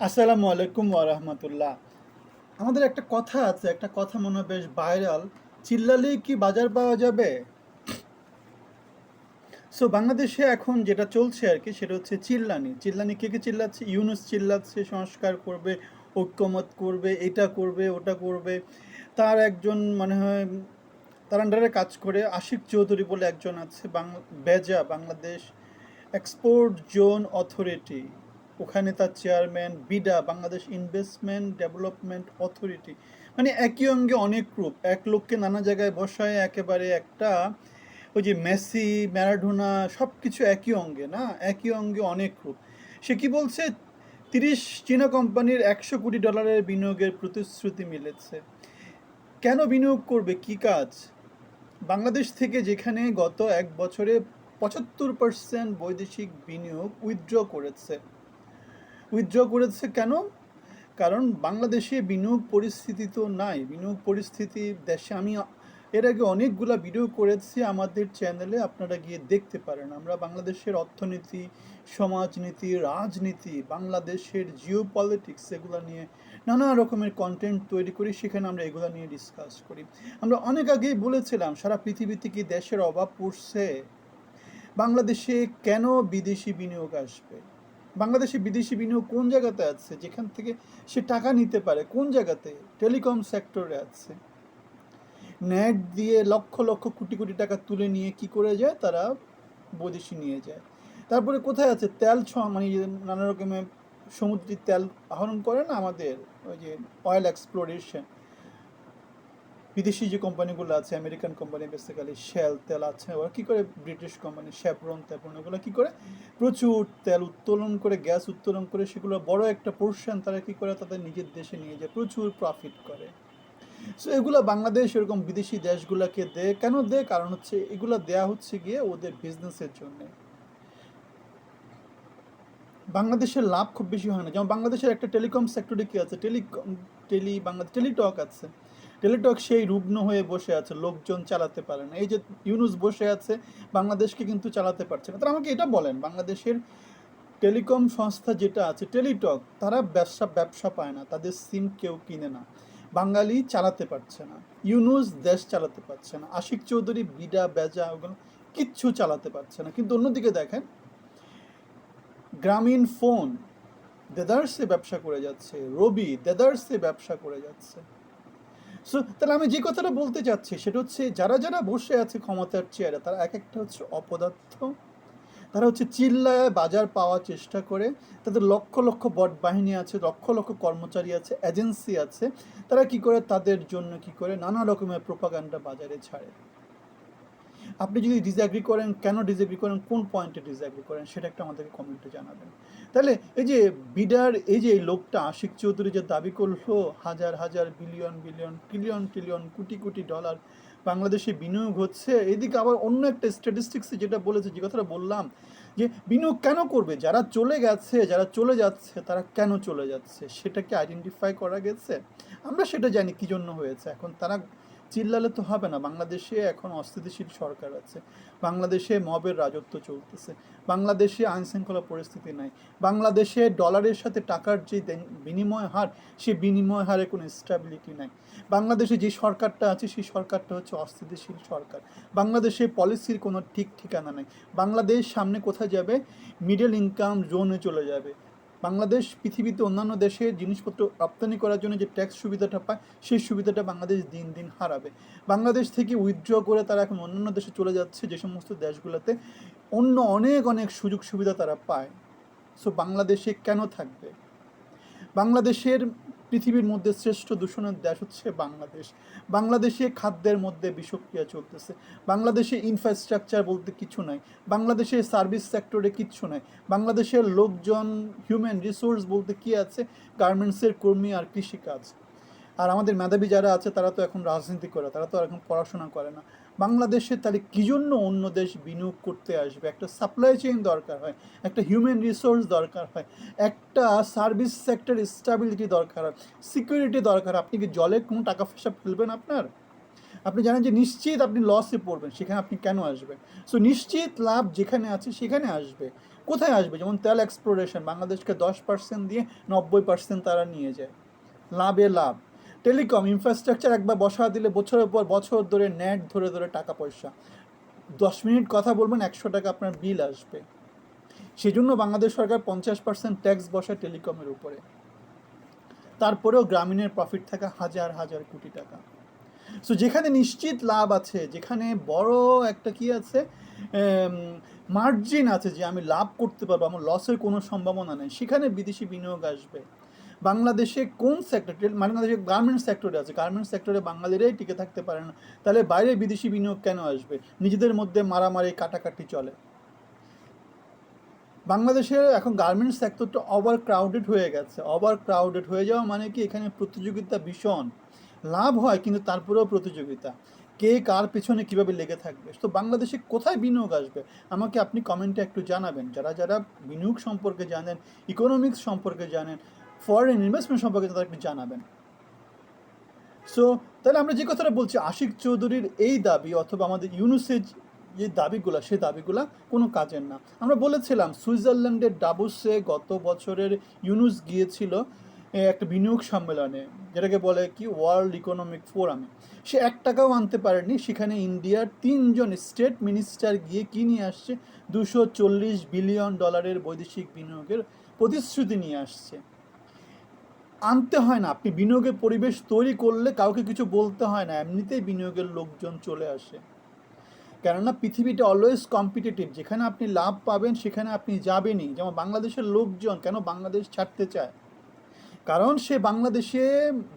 আসসালামু আলাইকুম ওরহমতুল্লাহ আমাদের একটা কথা আছে, একটা কথা মনে হয় বেশ ভাইরাল চিল্লালেই কি বাজার পাওয়া যাবে? সো বাংলাদেশে এখন যেটা চলছে আর কি, সেটা হচ্ছে চিল্লানি। চিল্লানি কে কে চিল্লাচ্ছে? ইউনুস চিল্লাচ্ছে, সংস্কার করবে, ঐক্যমত করবে, এটা করবে, ওটা করবে। তার একজন মনে হয়, তার আন্ডারে কাজ করে, আশিক চৌধুরী বলে একজন আছে, বাং, বেজা, বাংলাদেশ এক্সপোর্ট জোন অথরিটি ওখানে তার chairman, BIDA, Bangladesh investment development authority. মানে একই অঙ্গে অনেক গ্রুপ এক লোককে নানা জায়গায় বসায়, একেবারে একটা ওই যে মেসি, ম্যারাডোনা সব কিছু একই অঙ্গে, না? একই অঙ্গে অনেক গ্রুপ সে কি বলছে? তিরিশ চীনা কোম্পানির একশো কোটি ডলারের বিনিয়োগের প্রতিশ্রুতি মিলেছে। কেন বিনিয়োগ করবে? কি কাজ? বাংলাদেশ থেকে যেখানে গত এক বছরে পঁচাত্তর পার্সেন্ট বৈদেশিক বিনিয়োগ উইথড্র করেছে। উইথড্র করেছে কেন? কারণ বাংলাদেশে বিনিয়োগ পরিস্থিতি তো নাই। বিনিয়োগ পরিস্থিতি দেশে আমি এর আগে অনেকগুলা ভিডিও করেছি আমাদের চ্যানেলে, আপনারা গিয়ে দেখতে পারেন। আমরা বাংলাদেশের অর্থনীতি, সমাজনীতি, রাজনীতি, বাংলাদেশের জিও পলিটিক্স এগুলো নিয়ে নানা রকমের কন্টেন্ট তৈরি করি, সেখানে আমরা এগুলো নিয়ে ডিসকাস করি। আমরা অনেক আগেই বলেছিলাম, সারা পৃথিবীতে কি দেশের অভাব পড়ছে? বাংলাদেশে কেন বিদেশি বিনিয়োগ আসবে? বাংলাদেশে বিদেশি বিনিয়োগ কোন জায়গাতে আছে? যেখান থেকে সে টাকা নিতে পারে? কোন জায়গাতে? টেলিকম সেক্টরে আছে। নেট দিয়ে লক্ষ লক্ষ কোটি কোটি টাকা তুলে নিয়ে কি করে যায়? তারা বৈদেশি নিয়ে যায়। তারপরে কোথায় আছে? তেল ছ মানে নানা রকমের সমুদ্রের তেল আহরণ করে না আমাদের? ওই যে অয়েল এক্সপ্লোরেশন বিদেশি যে কোম্পানিগুলো আছে, আমেরিকান কোম্পানি বেসিক্যালি শেল তেল আছে, ওরা কী করে ব্রিটিশ কোম্পানি শেভরন তেপন ওগুলো কী করে? প্রচুর তেল উত্তোলন করে, গ্যাস উত্তোলন করে, সেগুলো বড় একটা পোর্শন তারা কী করে? তাদের নিজের দেশে নিয়ে যায়, প্রচুর প্রফিট করে। সো এগুলো বাংলাদেশ এরকম বিদেশি দেশগুলোকে দেয়। কেন দেয়? কারণ হচ্ছে এগুলো দেয়া হচ্ছে গিয়ে ওদের বিজনেসের জন্য। বাংলাদেশের লাভ খুব বেশি হয় না। যেমন বাংলাদেশের একটা টেলিকম সেক্টরে কি আছে? টেলিকম টেলি বাংলাদেশ টেলিটক আছে। টেলিটক সেই রুগ্ন হয়ে বসে আছে, লোকজন চালাতে পারে না। এই যে ইউনুস বসে আছে, বাংলাদেশকে কিন্তু চালাতে পারছে না। তারা আমাকে এটা বলেন, বাংলাদেশের টেলিকম সংস্থা যেটা আছে, টেলিটক, তারা ব্যবসা ব্যবসা পায় না, তাদের সিম কেউ কিনে না। বাঙালি চালাতে পারছে না, ইউনুস দেশ চালাতে পারছে না, আশিক চৌধুরী, বিডা, বেজা, ওগুলো কিচ্ছু চালাতে পারছে না। কিন্তু অন্যদিকে দেখেন, গ্রামীণ ফোন, দেদার্সে ব্যবসা করে যাচ্ছে, রবি, দেদার্সে ব্যবসা করে যাচ্ছে। সো তাহলে আমি যে কথাটা বলতে চাচ্ছি, সেটা হচ্ছে যারা যারা বসে আছে ক্ষমতার চেয়ারে তারা এক একটা হচ্ছে অপদার্থ। তারা হচ্ছে চিল্লায় বাজার পাওয়ার চেষ্টা করে। তাদের লক্ষ লক্ষ বট বাহিনী আছে, লক্ষ লক্ষ কর্মচারী আছে এজেন্সি আছে। তারা কি করে? তাদের জন্য কি করে? নানা রকমের প্রোপাগান্ডা বাজারে ছাড়ে। আপনি যদি ডিসঅ্যাগ্রি করেন, কেন ডিসঅ্যাগ্রি করেন, কোন পয়েন্টে ডিসঅ্যাগ্রি করেন, সেটা একটা আমাদেরকে কমেন্টে জানাবেন। তাহলে এই যে বিডার, এই যে লোকটা, আশিক চৌধুরী যে দাবি করল, হাজার হাজার billion billion trillion trillion crore crore dollar বাংলাদেশে বিনিয়োগ হচ্ছে, এদিকে আবার অন্য একটা স্ট্যাটিস্টিক্সে যেটা বলেছে, যে কথাটা বললাম, যে বিনিয়োগ কেন করবে? যারা চলে গেছে, যারা চলে যাচ্ছে, তারা কেন চলে যাচ্ছে? সেটাকে আইডেন্টিফাই করা গেছে? আমরা সেটা জানি কী জন্য হয়েছে। এখন তারা চিল্লালে তো হবে না। বাংলাদেশে এখন অস্থিতিশীল সরকার আছে। বাংলাদেশে মবের রাজত্ব চলতেছে। বাংলাদেশে আইনশৃঙ্খলা পরিস্থিতি নাই। বাংলাদেশে ডলারের সাথে টাকার যে বিনিময় হার, সে বিনিময় হারে কোনো স্টেবিলিটি নাই। বাংলাদেশে যে সরকারটা আছে, সেই সরকারটা হচ্ছে অস্থিতিশীল সরকার। বাংলাদেশে পলিসির কোনো ঠিক ঠিকানা নেই। বাংলাদেশ সামনে কোথায় যাবে? মিডল ইনকাম জোনে চলে যাবে। বাংলাদেশ পৃথিবীতে অন্যান্য দেশে জিনিসপত্র রপ্তানি করার জন্য যে ট্যাক্স সুবিধাটা পায়, সেই সুবিধাটা বাংলাদেশ দিন দিন হারাবে। বাংলাদেশ থেকে উইথড্র করে তারা এখন অন্যান্য দেশে চলে যাচ্ছে যে সমস্ত দেশগুলোতে। অন্য অনেক অনেক সুযোগ সুবিধা তারা পায়। সো বাংলাদেশে কেন থাকবে? বাংলাদেশের পৃথিবীর মধ্যে শ্রেষ্ঠ দূষণের দেশ হচ্ছে বাংলাদেশ। বাংলাদেশে খাদ্যের মধ্যে বিষক্রিয়া চলতেছে। বাংলাদেশে ইনফ্রাস্ট্রাকচার বলতে কিছু নাই। বাংলাদেশে সার্ভিস সেক্টরে কিচ্ছু নাই। বাংলাদেশের লোকজন হিউম্যান রিসোর্স বলতে কি আছে? গার্মেন্টসের কর্মী আর কৃষিকাজ। আর আমাদের মেধাবী যারা আছে, তারা তো এখন রাজনীতি করে, তারা তো এখন পড়াশোনা করে না। বাংলাদেশে তাহলে কী জন্য অন্য দেশ বিনিয়োগ করতে আসবে? একটা সাপ্লাই চেইন দরকার হয়, একটা হিউম্যান রিসোর্স দরকার হয়, একটা সার্ভিস সেক্টর স্টেবিলিটি দরকার হয় সিকিউরিটি দরকার আপনি কি জলে কোনো টাকা পয়সা ফেলবেন আপনার? আপনি জানেন যে নিশ্চিত আপনি লসে পড়বেন, সেখানে আপনি কেন আসবেন? সো নিশ্চিত লাভ যেখানে আছে সেখানে আসবে। কোথায় আসবে? যেমন তেল এক্সপ্লোরেশন বাংলাদেশকে দশ পার্সেন্ট দিয়ে নব্বই পার্সেন্ট তারা নিয়ে যায়। লাভে লাভ। টেলিকম ইনফ্রাস্ট্রাকচার একবার বসা দিলে বছরের পর বছর ধরে নেট ধরে ধরে টাকা পয়সা। দশ মিনিট কথা বলবেন, একশো টাকা আপনার বিল আসবে। সেই জন্য বাংলাদেশ সরকার পঞ্চাশ পার্সেন্ট ট্যাক্স বসায় টেলিকমের উপরে। তারপরেও গ্রামীণের প্রফিট থাকা হাজার হাজার কোটি টাকা। সো যেখানে নিশ্চিত লাভ আছে, যেখানে বড় একটা কি আছে মার্জিন আছে যে আমি লাভ করতে পারব, আমার লসের কোনো সম্ভাবনা নেই, সেখানে বিদেশি বিনিয়োগ আসবে। বাংলাদেশে কোন সেক্টর বাংলাদেশে গার্মেন্টস সেক্টরে আছে। গার্মেন্টস সেক্টরে বাঙালিরাই টিকে থাকতে পারে না। তাহলে বাইরে বিদেশি বিনিয়োগ কেন আসবে? নিজেদের মধ্যে মারামারি, কাটাকাটি চলে। বাংলাদেশের এখন গার্মেন্টস সেক্টরটা ওভার ক্রাউডেড হয়ে গেছে। ওভার ক্রাউডেড হয়ে যাওয়া মানে কি? এখানে প্রতিযোগিতা ভীষণ। লাভ হয়, কিন্তু তারপরেও প্রতিযোগিতা। কে কার পেছনে কীভাবে লেগে থাকবে? তো বাংলাদেশে কোথায় বিনিয়োগ আসবে? আমাকে আপনি কমেন্টে একটু জানাবেন। যারা যারা বিনিয়োগ সম্পর্কে জানেন ইকোনমিক্স সম্পর্কে জানেন ফরেন ইনভেস্টমেন্ট সম্পর্কে একটু জানাবেন। সো তাহলে আমরা যে কথাটা বলছি, আশিক চৌধুরীর এই দাবি অথবা আমাদের ইউনুসের যে দাবিগুলো, সে দাবিগুলো কোনো কাজের না। আমরা বলেছিলাম, সুইজারল্যান্ডের ডাবুসে গত বছরের ইউনুস গিয়েছিল একটা বিনিয়োগ সম্মেলনে, যেটাকে বলে কি ওয়ার্ল্ড ইকোনমিক ফোরামে সে এক টাকাও আনতে পারেনি। সেখানে ইন্ডিয়ার তিনজন স্টেট মিনিস্টার গিয়ে কি নিয়ে আসছে? দুশো চল্লিশ বিলিয়ন ডলারের বৈদেশিক বিনিয়োগের প্রতিশ্রুতি নিয়ে আসছে। আনতে হয় না। আপনি বিনিয়োগের পরিবেশ তৈরি করলে কাউকে কিছু বলতে হয় না। এমনিতেই বিনিয়োগের লোকজন চলে আসে। কেননা পৃথিবীটা অলওয়েজ কম্পিটিটিভ যেখানে আপনি লাভ পাবেন, সেখানে আপনি যাবেনই। যেমন বাংলাদেশের লোকজন কেন বাংলাদেশ ছাড়তে চায়? কারণ সে বাংলাদেশে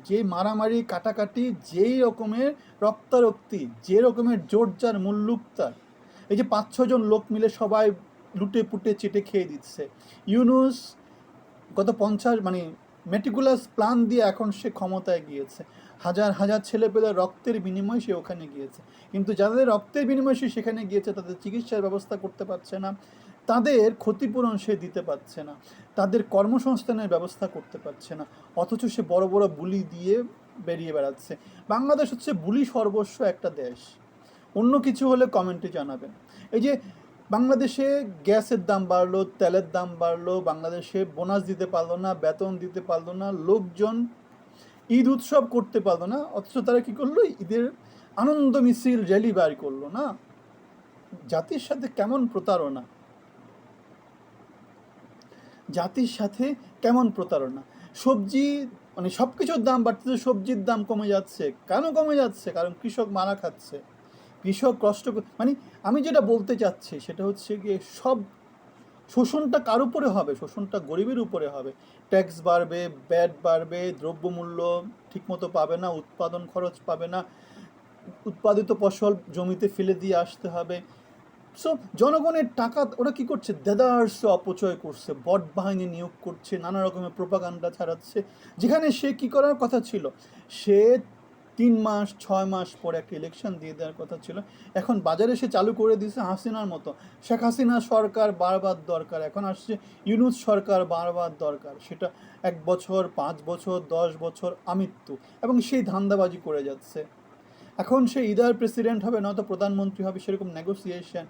যে মারামারি, কাটাকাটি, যেই রকমের রক্তারক্তি, যে রকমের জোরজার মুল্লুকতার এই যে পাঁচ ছজন লোক মিলে সবাই লুটে পুটে চেটে খেয়ে দিচ্ছে। ইউনুস গত পঞ্চাশ মানে মেটিকুলাস প্ল্যান দিয়ে এখন সে ক্ষমতায় গিয়েছে। হাজার হাজার ছেলে পেলে রক্তের বিনিময়ে সে ওখানে গিয়েছে। কিন্তু যাদের রক্তের বিনিময়ে সে সেখানে গিয়েছে, তাদের চিকিৎসার ব্যবস্থা করতে পারছে না। তাদের ক্ষতিপূরণ সে দিতে পারছে না। তাদের কর্মসংস্থানের ব্যবস্থা করতে পারছে না। অথচ সে বড় বড় বুলি দিয়ে বেরিয়ে বেড়াচ্ছে। বাংলাদেশ হচ্ছে বুলি সর্বস্ব একটা দেশ। অন্য কিছু হলে কমেন্টে জানাবেন। এই যে বাংলাদেশে গ্যাসের দাম বাড়লো, তেলের দাম বাড়লো, বাংলাদেশে বোনাস দিতে পারল না, বেতন দিতে পারল না, লোকজন ঈদ উৎসব করতে পারল না, অথচ তারা কি করল? ঈদের আনন্দ মিছিল র্যালি বার করল, না? জাতির সাথে কেমন প্রতারণা? জাতির সাথে কেমন প্রতারণা? সবজি মানে সব কিছুর দাম বাড়তেছে, সবজির দাম কমে যাচ্ছে। কেন কমে যাচ্ছে? কারণ কৃষক মারা খাচ্ছে। কৃষক কষ্ট মানে আমি যেটা বলতে চাচ্ছি সেটা হচ্ছে গিয়ে সব শোষণটা কার উপরে হবে? শোষণটা গরিবের উপরে হবে। ট্যাক্স বাড়বে ব্যাট বাড়বে, দ্রব্যমূল্য ঠিকমতো পাবে না, উৎপাদন খরচ পাবে না, উৎপাদিত ফসল জমিতে ফেলে দিয়ে আসতে হবে। সো জনগণের টাকা, ওরা কি করছে? দেদার্স অপচয় করছে, বট বাহিনী নিয়োগ করছে, নানা রকমের প্রোপাগান্ডা ছাড়াচ্ছে। যেখানে সে কি করার কথা ছিল? সে তিন মাস, ছয় মাস পরে একটা ইলেকশন দিয়ে দেওয়ার কথা ছিল। এখন বাজারে সে চালু করে দিয়েছে হাসিনার মতো। শেখ হাসিনা সরকার বারবার দরকার। এখন আসছে ইউনুস সরকার বারবার দরকার। সেটা এক বছর, পাঁচ বছর, দশ বছর আমৃত্যু। এবং সেই ধান্দাবাজি করে যাচ্ছে। এখন সে ইদার প্রেসিডেন্ট হবে, নয়তো প্রধানমন্ত্রী হবে, সেরকম নেগোসিয়েশন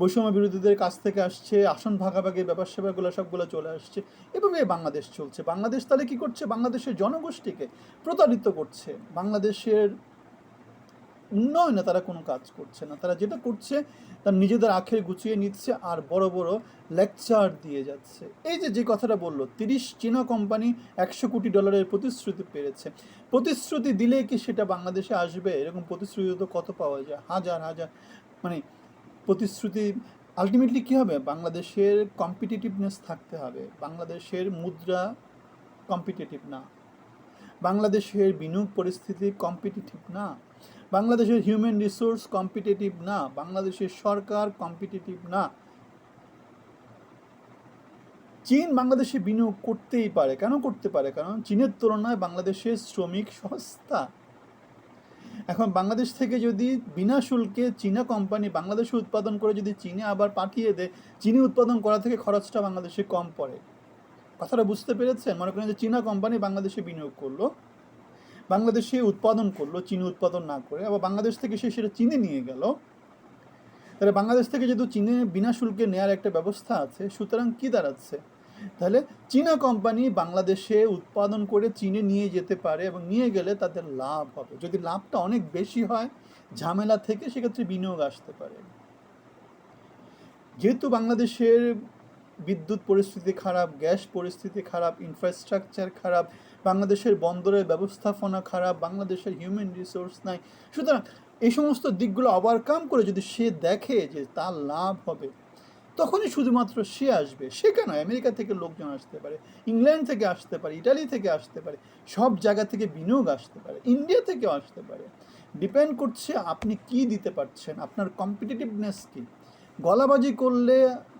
বৈষম্য বিরোধীদের কাছ থেকে আসছে, আসন ভাগাভাগির ব্যাপার সেবাগুলো সবগুলো চলে আসছে এভাবে বাংলাদেশ চলছে। বাংলাদেশ তাহলে কি করছে? বাংলাদেশের জনগোষ্ঠীকে প্রতারিত করছে। বাংলাদেশের উন্নয়নে তারা কোনো কাজ করছে না। তারা যেটা করছে, তার নিজেদের আখের গুছিয়ে নিচ্ছে আর বড় বড় লেকচার দিয়ে যাচ্ছে। এই যে যে কথাটা বলল, তিরিশ চীনা কোম্পানি একশো কোটি ডলারের প্রতিশ্রুতি পেরেছে। প্রতিশ্রুতি দিলে কি সেটা বাংলাদেশে আসবে? এরকম প্রতিশ্রুতি তো কত পাওয়া যায়? হাজার হাজার মানে প্রতিশ্রুতি আলটিমেটলি কী হবে? বাংলাদেশের কম্পিটিটিভনেস থাকতে হবে। বাংলাদেশের মুদ্রা কম্পিটিটিভ না। বাংলাদেশের বিনিয়োগ পরিস্থিতি কম্পিটিটিভ না। বাংলাদেশের হিউম্যান রিসোর্স কম্পিটিটিভ না। বাংলাদেশের সরকার কম্পিটিটিভ না। চীন বাংলাদেশে বিনিয়োগ করতেই পারে। কেন করতে পারে? কারণ চীনের তুলনায় বাংলাদেশের শ্রমিক সস্তা। এখন বাংলাদেশ থেকে যদি বিনা শুল্কে চীনা কোম্পানি বাংলাদেশে উৎপাদন করে যদি চীনে আবার পাঠিয়ে দেয়, চীনে উৎপাদন করা থেকে খরচটা বাংলাদেশে কম পড়ে। কথাটা বুঝতে পেরেছেন? মনে করেন যে চীনা কোম্পানি বাংলাদেশে বিনিয়োগ করল, বাংলাদেশে উৎপাদন করল, চীনে উৎপাদন না করে, আবার বাংলাদেশ থেকে সে সেটা চীনে নিয়ে গেল। তাহলে বাংলাদেশ থেকে যেহেতু চীনে বিনা শুল্কে নেওয়ার একটা ব্যবস্থা আছে, সুতরাং কি দাঁড়াচ্ছে? তাহলে চীনা কোম্পানি বাংলাদেশে উৎপাদন করে চীনে নিয়ে যেতে পারে এবং নিয়ে গেলে তাদের লাভ হবে। যদি লাভটা অনেক বেশি হয়, ঝামেলা থেকে সেক্ষেত্রে বিনিয়োগ আসতে পারে। যেহেতু বাংলাদেশের বিদ্যুৎ পরিস্থিতি খারাপ, গ্যাস পরিস্থিতি খারাপ ইনফ্রাস্ট্রাকচার খারাপ, বাংলাদেশের বন্দরের ব্যবস্থাপনা খারাপ, বাংলাদেশের হিউম্যান রিসোর্স নাই, সুতরাং এই সমস্ত দিকগুলো ওভারকাম করে যদি সে দেখে যে তার লাভ হবে তখনই শুধুমাত্র সে আসবে। সে কেন? আমেরিকা থেকে লোকজন আসতে পারে, ইংল্যান্ড থেকে আসতে পারে, ইটালি থেকে আসতে পারে, সব জায়গা থেকে বিনিয়োগ আসতে পারে, ইন্ডিয়া থেকেও আসতে পারে। ডিপেন্ড করছে আপনি কি দিতে পারছেন, আপনার কম্পিটিটিভনেস কি। গলাবাজি করলে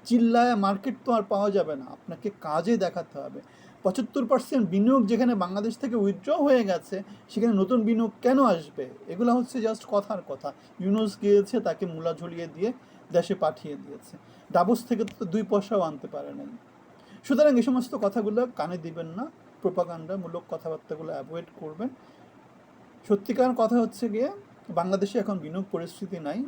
চিল্লায় মার্কেট তো আর পাওয়া যাবে না, আপনাকে কাজে দেখাতে হবে। পঁচাত্তর পার্সেন্ট বিনিয়োগ যেখানে বাংলাদেশ থেকে উইথড্র হয়ে গেছে, সেখানে নতুন বিনিয়োগ কেন আসবে? এগুলো হচ্ছে জাস্ট কথার কথা। ইউনুস গিয়েছে তাকে মূলা ঝুলিয়ে দিয়ে দেশে পাঠিয়ে দিয়েছে। ডাবস থেকে তো দুই পয়সাও আনতে পারে নাই। সুতরাং এই সমস্ত কথাগুলো কানে দিবেন না, প্রোপাগান্ডামূলক কথাবার্তাগুলো অ্যাভয়েড করবেন। সত্যিকার কথা হচ্ছে গিয়ে, বাংলাদেশে এখন বিনিয়োগ পরিস্থিতি নাই।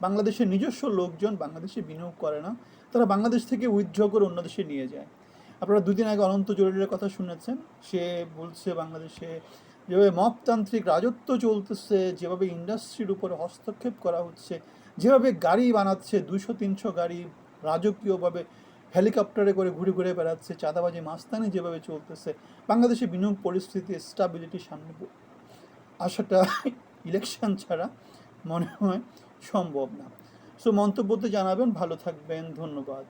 বাংলাদেশের নিজস্ব লোকজন বাংলাদেশে বিনিয়োগ করে না। তারা বাংলাদেশ থেকে উইথড্র করে অন্য দেশে নিয়ে যায়। আপনারা দুদিন আগে অনন্ত জরুরির কথা শুনেছেন। সে বলছে বাংলাদেশে, যেভাবে মপতান্ত্রিক রাজত্ব চলতেছে, যেভাবে ইন্ডাস্ট্রির উপরে হস্তক্ষেপ করা হচ্ছে যেভাবে গাড়ি বানাচ্ছে দুশো তিনশো গাড়ি রাজকীয়ভাবে হেলিকপ্টারে করে ঘুরে ঘুরে বেড়াচ্ছে, চাঁদাবাজি, মাস্তানি যেভাবে চলতেছে, বাংলাদেশে বিনিয়োগ পরিস্থিতি স্টাবিলিটি সামনে আসাটা ইলেকশন ছাড়া মনে হয় সম্ভব না। সো মন্তব্যতে জানাবেন, ভালো থাকবেন, ধন্যবাদ।